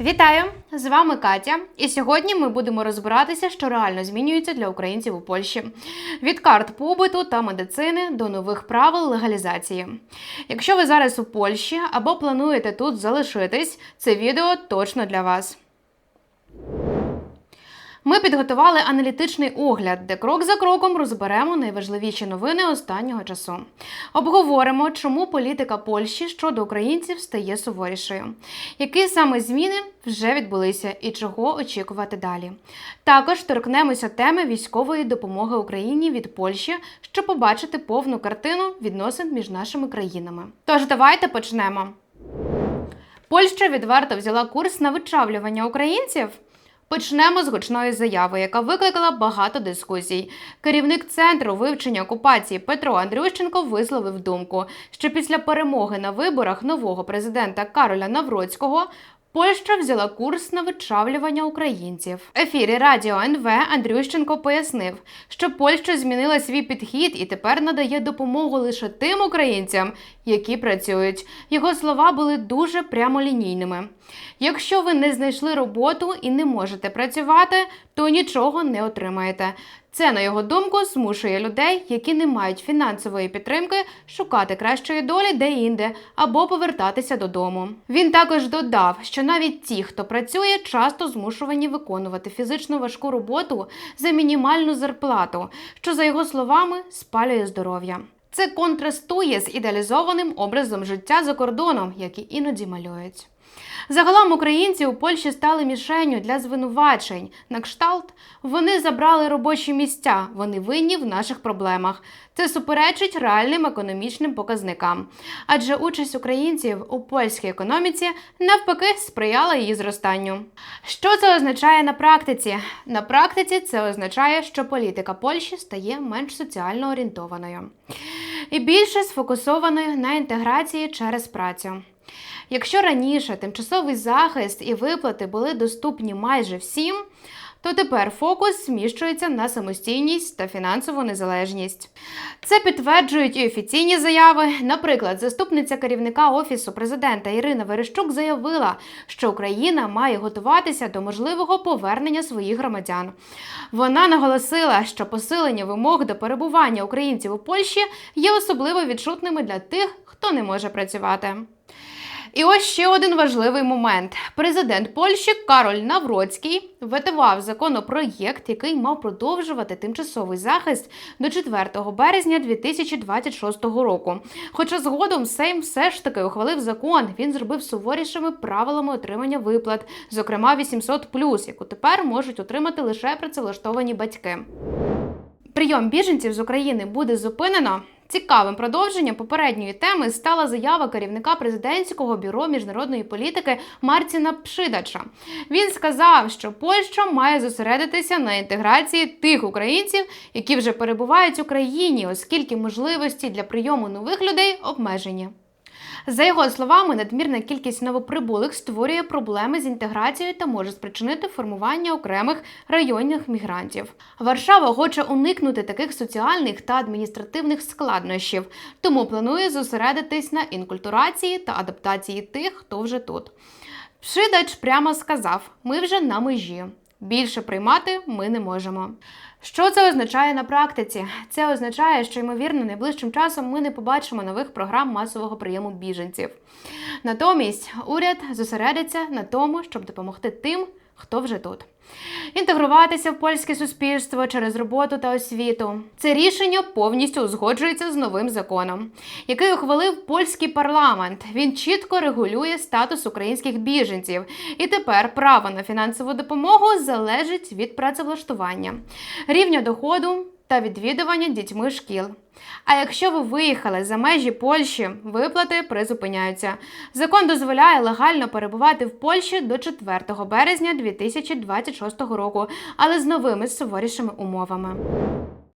Вітаю! З вами Катя. І сьогодні ми будемо розбиратися, що реально змінюється для українців у Польщі: від карт побуту та медицини до нових правил легалізації. Якщо ви зараз у Польщі або плануєте тут залишитись, це відео точно для вас. Ми підготували аналітичний огляд, де крок за кроком розберемо найважливіші новини останнього часу. Обговоримо, чому політика Польщі щодо українців стає суворішою, які саме зміни вже відбулися і чого очікувати далі. Також торкнемося теми військової допомоги Україні від Польщі, щоб побачити повну картину відносин між нашими країнами. Тож давайте почнемо. Польща відверто взяла курс на вичавлювання українців. Почнемо з гучної заяви, яка викликала багато дискусій. Керівник центру вивчення окупації Петро Андрющенко висловив думку, що після перемоги на виборах нового президента Кароля Навроцького. Польща взяла курс на вичавлювання українців. В ефірі Радіо НВ Андрющенко пояснив, що Польща змінила свій підхід і тепер надає допомогу лише тим українцям, які працюють. Його слова були дуже прямолінійними. Якщо ви не знайшли роботу і не можете працювати, то нічого не отримаєте. Це, на його думку, змушує людей, які не мають фінансової підтримки, шукати кращої долі де-інде або повертатися додому. Він також додав, що навіть ті, хто працює, часто змушувані виконувати фізично важку роботу за мінімальну зарплату, що, за його словами, спалює здоров'я. Це контрастує з ідеалізованим образом життя за кордоном, який іноді малюють. Загалом українці у Польщі стали мішенню для звинувачень. На кшталт вони забрали робочі місця, вони винні в наших проблемах. Це суперечить реальним економічним показникам. Адже участь українців у польській економіці навпаки сприяла її зростанню. Що це означає на практиці? На практиці це означає, що політика Польщі стає менш соціально орієнтованою і більше сфокусованою на інтеграції через працю. Якщо раніше тимчасовий захист і виплати були доступні майже всім, то тепер фокус зміщується на самостійність та фінансову незалежність. Це підтверджують і офіційні заяви. Наприклад, заступниця керівника офісу президента Ірина Верещук заявила, що Україна має готуватися до можливого повернення своїх громадян. Вона наголосила, що посилення вимог до перебування українців у Польщі є особливо відчутними для тих, хто не може працювати. І ось ще один важливий момент: президент Польщі Кароль Навроцький ветував законопроєкт, який мав продовжувати тимчасовий захист до 4 березня 2026 року. Хоча згодом Сейм все ж таки ухвалив закон, він зробив суворішими правилами отримання виплат, зокрема 800+, яку тепер можуть отримати лише працевлаштовані батьки. Прийом біженців з України буде зупинено. Цікавим продовженням попередньої теми стала заява керівника президентського бюро міжнародної політики Марціна Пшидача. Він сказав, що Польща має зосередитися на інтеграції тих українців, які вже перебувають в Україні, оскільки можливості для прийому нових людей обмежені. За його словами, надмірна кількість новоприбулих створює проблеми з інтеграцією та може спричинити формування окремих районних мігрантів. Варшава хоче уникнути таких соціальних та адміністративних складнощів, тому планує зосередитись на інкультурації та адаптації тих, хто вже тут. Пшидач прямо сказав: ми вже на межі. Більше приймати ми не можемо. Що це означає на практиці? Це означає, що ймовірно найближчим часом ми не побачимо нових програм масового прийому біженців. Натомість уряд зосередиться на тому, щоб допомогти тим, хто вже тут. Інтегруватися в польське суспільство через роботу та освіту. Це рішення повністю узгоджується з новим законом, який ухвалив польський парламент. Він чітко регулює статус українських біженців, і тепер право на фінансову допомогу залежить від працевлаштування, рівня доходу та відвідування дітьми шкіл. А якщо ви виїхали за межі Польщі, виплати призупиняються. Закон дозволяє легально перебувати в Польщі до 4 березня 2026 року, але з новими суворішими умовами.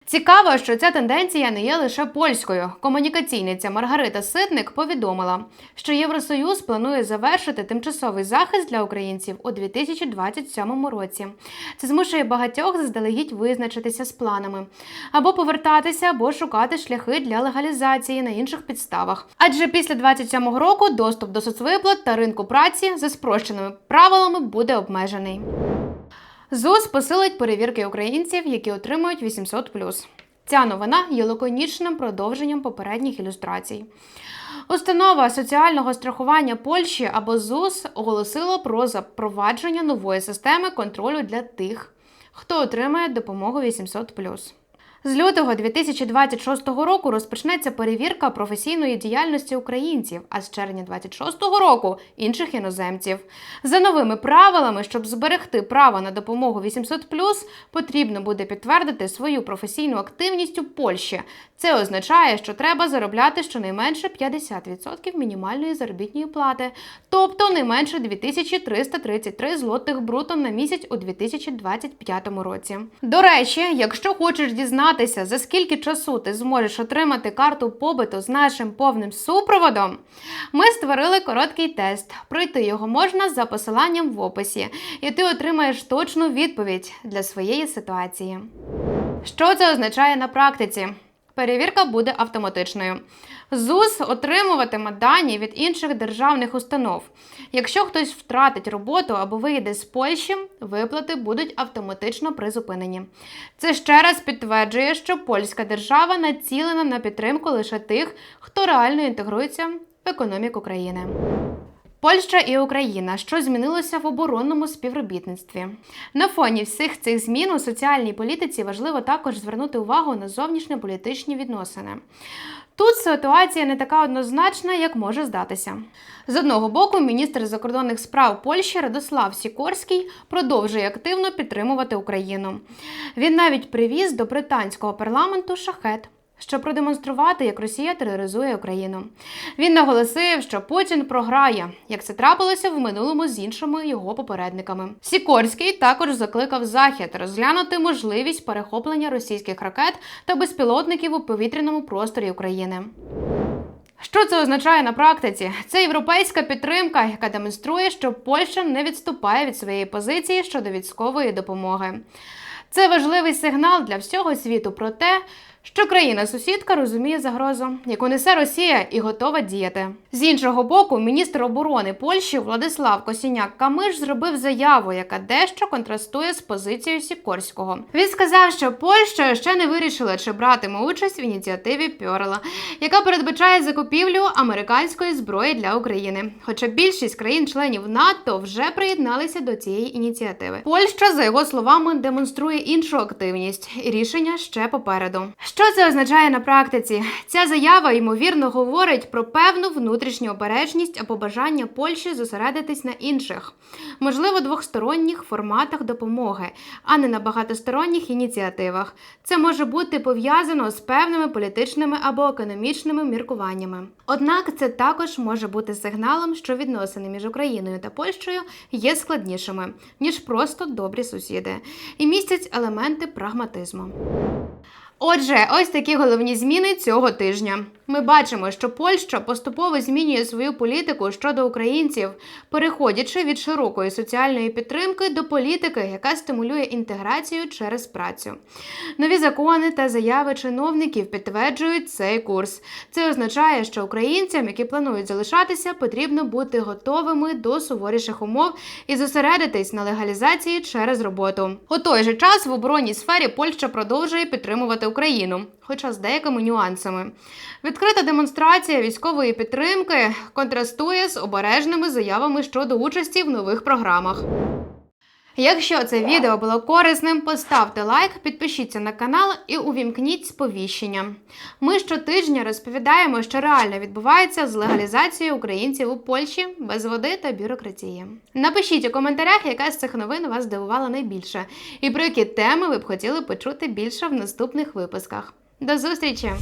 Цікаво, що ця тенденція не є лише польською. Комунікаційниця Маргарита Ситник повідомила, що Євросоюз планує завершити тимчасовий захист для українців у 2027 році. Це змушує багатьох заздалегідь визначитися з планами або повертатися, або шукати шляхи для легалізації на інших підставах. Адже після 27-го року доступ до соцвиплат та ринку праці за спрощеними правилами буде обмежений. ЗУС посилить перевірки українців, які отримують 800+. Ця новина є лаконічним продовженням попередніх ілюстрацій. Установа соціального страхування Польщі або ЗУС оголосила про запровадження нової системи контролю для тих, хто отримає допомогу 800+. З лютого 2026 року розпочнеться перевірка професійної діяльності українців, а з червня 2026 року інших іноземців. За новими правилами, щоб зберегти право на допомогу 800+, потрібно буде підтвердити свою професійну активність у Польщі. Це означає, що треба заробляти щонайменше 50% мінімальної заробітної плати, тобто не менше 2333 злотих бруто на місяць у 2025 році. До речі, якщо хочеш дізнатися, за скільки часу ти зможеш отримати карту побиту з нашим повним супроводом, ми створили короткий тест. Пройти його можна за посиланням в описі, і ти отримаєш точну відповідь для своєї ситуації. Що це означає на практиці? Перевірка буде автоматичною. ЗУС отримуватиме дані від інших державних установ. Якщо хтось втратить роботу або виїде з Польщі, виплати будуть автоматично призупинені. Це ще раз підтверджує, що польська держава націлена на підтримку лише тих, хто реально інтегрується в економіку країни. Польща і Україна, що змінилося в оборонному співробітництві. На фоні всіх цих змін у соціальній політиці важливо також звернути увагу на зовнішньополітичні відносини. Тут ситуація не така однозначна, як може здатися. З одного боку, міністр закордонних справ Польщі Радослав Сікорський продовжує активно підтримувати Україну. Він навіть привіз до британського парламенту шахет щоб продемонструвати, як Росія тероризує Україну. Він наголосив, що Путін програє, як це трапилося в минулому з іншими його попередниками. Сікорський також закликав Захід розглянути можливість перехоплення російських ракет та безпілотників у повітряному просторі України. Що це означає на практиці? Це європейська підтримка, яка демонструє, що Польща не відступає від своєї позиції щодо військової допомоги. Це важливий сигнал для всього світу про те, що країна-сусідка розуміє загрозу, яку несе Росія і готова діяти. З іншого боку, міністр оборони Польщі Владислав Косіняк Камиш зробив заяву, яка дещо контрастує з позицією Сікорського. Він сказав, що Польща ще не вирішила, чи братиме участь в ініціативі Пьорела, яка передбачає закупівлю американської зброї для України. Хоча більшість країн-членів НАТО вже приєдналися до цієї ініціативи. Польща, за його словами, демонструє іншу активність, і рішення ще попереду. Що це означає на практиці? Ця заява ймовірно говорить про певну внутрішню обережність або бажання Польщі зосередитись на інших, можливо, двохсторонніх форматах допомоги, а не на багатосторонніх ініціативах. Це може бути пов'язано з певними політичними або економічними міркуваннями. Однак це також може бути сигналом, що відносини між Україною та Польщею є складнішими ніж просто добрі сусіди, і містять елементи прагматизму. Отже, ось такі головні зміни цього тижня. Ми бачимо, що Польща поступово змінює свою політику щодо українців, переходячи від широкої соціальної підтримки до політики, яка стимулює інтеграцію через працю. Нові закони та заяви чиновників підтверджують цей курс. Це означає, що українцям, які планують залишатися, потрібно бути готовими до суворіших умов і зосередитись на легалізації через роботу. У той же час в оборонній сфері Польща продовжує підтримувати Україну, хоча з деякими нюансами. Відкрита демонстрація військової підтримки контрастує з обережними заявами щодо участі в нових програмах. Якщо це відео було корисним, поставте лайк, підпишіться на канал і увімкніть сповіщення. Ми щотижня розповідаємо, що реально відбувається з легалізацією українців у Польщі без води та бюрократії. Напишіть у коментарях, яка з цих новин вас здивувала найбільше, і про які теми ви б хотіли почути більше в наступних випусках. До зустрічі!